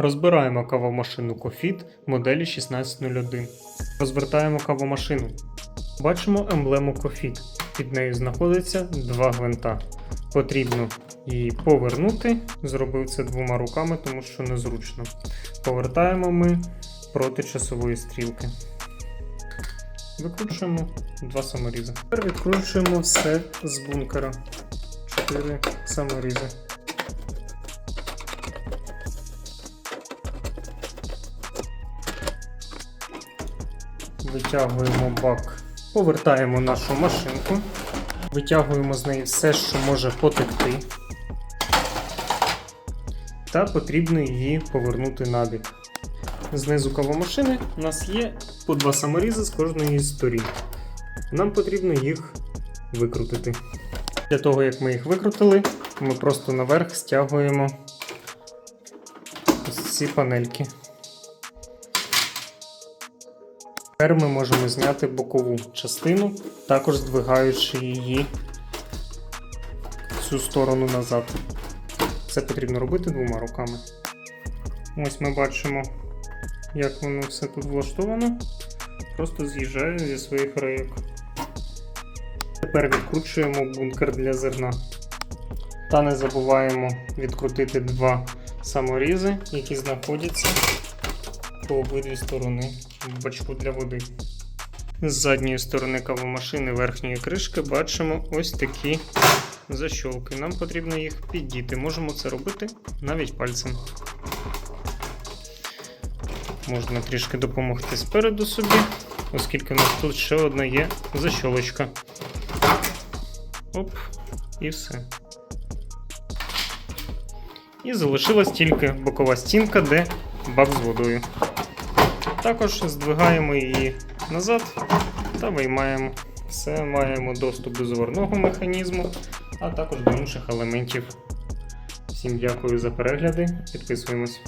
Розбираємо кавомашину Кофіт моделі 1601. Розвертаємо кавомашину. Бачимо емблему Кофіт. Під нею знаходиться два гвинта. Потрібно її повернути. Зробив це двома руками, тому що незручно. Повертаємо ми проти часової стрілки. Викручуємо два саморізи. Тепер відкручуємо все з бункера. Чотири саморізи. Витягуємо бак, повертаємо нашу машинку, витягуємо з неї все, що може потекти. Та потрібно її повернути на бік. Знизу кавомашини у нас є по два саморізи з кожної сторін. Нам потрібно їх викрутити. Для того, як ми їх викрутили, ми просто наверх стягуємо ці панельки. Тепер ми можемо зняти бокову частину, також здвигаючи її цю сторону назад. Це потрібно робити двома руками. Ось ми бачимо, як воно все тут влаштовано. Просто з'їжджає зі своїх рейок. Тепер відкручуємо бункер для зерна. Та не забуваємо відкрутити два саморізи, які знаходяться по обидві сторони бачку для води. З задньої сторони кавомашини верхньої кришки бачимо ось такі защолки. Нам потрібно їх піддіти. Можемо це робити навіть пальцем. Можна трішки допомогти спереду собі, оскільки у нас тут ще одна є защолочка. Оп, і все. І залишилась тільки бокова стінка, де бак з водою. Також здвигаємо її назад та виймаємо. Все, маємо доступ до заварного механізму, а також до інших елементів. Всім дякую за перегляди, підписуємось.